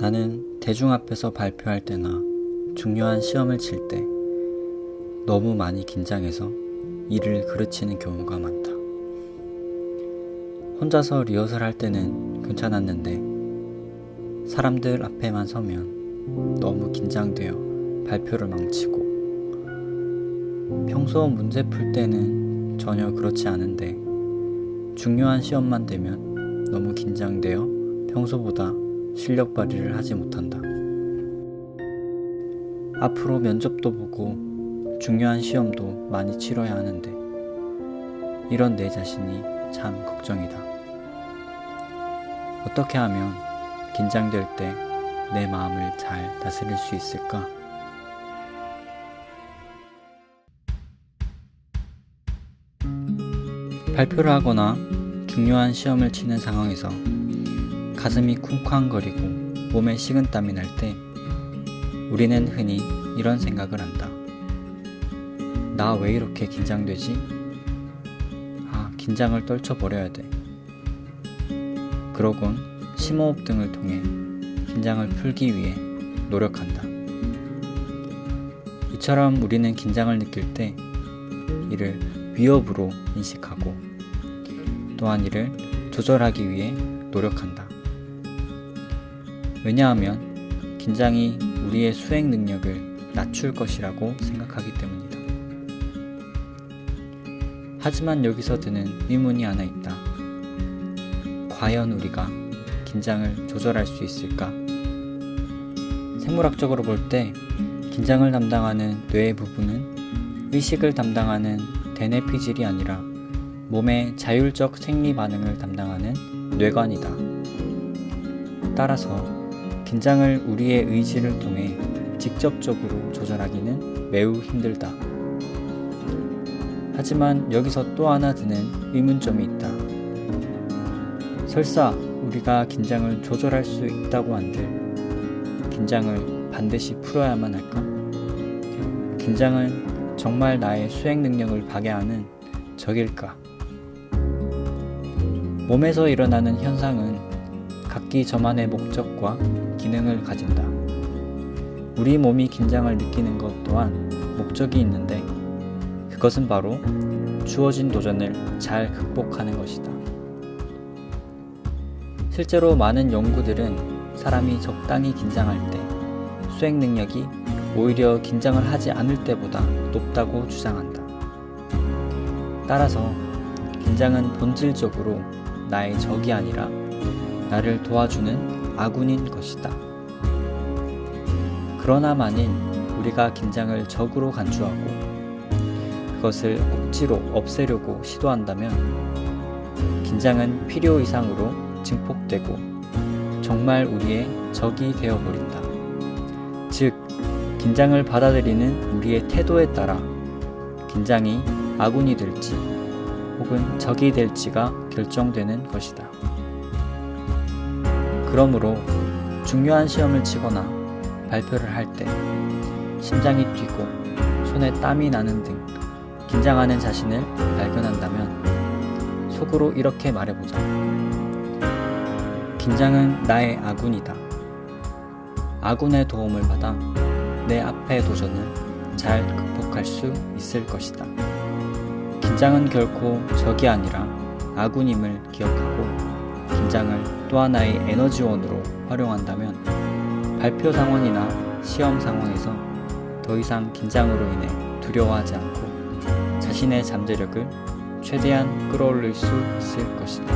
나는 대중 앞에서 발표할 때나 중요한 시험을 칠 때 너무 많이 긴장해서 일을 그르치는 경우가 많다. 혼자서 리허설 할 때는 괜찮았는데 사람들 앞에만 서면 너무 긴장되어 발표를 망치고 평소 문제 풀 때는 전혀 그렇지 않은데 중요한 시험만 되면 너무 긴장되어 평소보다 실력 발휘를 하지 못한다. 앞으로 면접도 보고 중요한 시험도 많이 치러야 하는데 이런 내 자신이 참 걱정이다. 어떻게 하면 긴장될 때 내 마음을 잘 다스릴 수 있을까? 발표를 하거나 중요한 시험을 치는 상황에서 가슴이 쿵쾅거리고 몸에 식은땀이 날 때 우리는 흔히 이런 생각을 한다. 나 왜 이렇게 긴장되지? 아, 긴장을 떨쳐버려야 돼. 그러곤 심호흡 등을 통해 긴장을 풀기 위해 노력한다. 이처럼 우리는 긴장을 느낄 때 이를 위협으로 인식하고 또한 이를 조절하기 위해 노력한다. 왜냐하면 긴장이 우리의 수행 능력을 낮출 것이라고 생각하기 때문이다. 하지만 여기서 드는 의문이 하나 있다. 과연 우리가 긴장을 조절할 수 있을까? 생물학적으로 볼 때 긴장을 담당하는 뇌의 부분은 의식을 담당하는 대뇌피질이 아니라 몸의 자율적 생리 반응을 담당하는 뇌관이다. 따라서 긴장을 우리의 의지를 통해 직접적으로 조절하기는 매우 힘들다. 하지만 여기서 또 하나 드는 의문점이 있다. 설사 우리가 긴장을 조절할 수 있다고 한들 긴장을 반드시 풀어야만 할까? 긴장은 정말 나의 수행 능력을 파괴하는 적일까? 몸에서 일어나는 현상은 각기 저만의 목적과 기능을 가진다. 우리 몸이 긴장을 느끼는 것 또한 목적이 있는데 그것은 바로 주어진 도전을 잘 극복하는 것이다. 실제로 많은 연구들은 사람이 적당히 긴장할 때 수행 능력이 오히려 긴장을 하지 않을 때보다 높다고 주장한다. 따라서 긴장은 본질적으로 나의 적이 아니라 나를 도와주는 아군인 것이다. 그러나 만일 우리가 긴장을 적으로 간주하고 그것을 억지로 없애려고 시도한다면 긴장은 필요 이상으로 증폭되고 정말 우리의 적이 되어버린다. 즉, 긴장을 받아들이는 우리의 태도에 따라 긴장이 아군이 될지 혹은 적이 될지가 결정되는 것이다. 그러므로 중요한 시험을 치거나 발표를 할 때 심장이 뛰고 손에 땀이 나는 등 긴장하는 자신을 발견한다면 속으로 이렇게 말해보자. 긴장은 나의 아군이다. 아군의 도움을 받아 내 앞의 도전을 잘 극복할 수 있을 것이다. 긴장은 결코 적이 아니라 아군임을 기억하고 긴장을 또 하나의 에너지원으로 활용한다면 발표 상황이나 시험 상황에서 더 이상 긴장으로 인해 두려워하지 않고 자신의 잠재력을 최대한 끌어올릴 수 있을 것이다.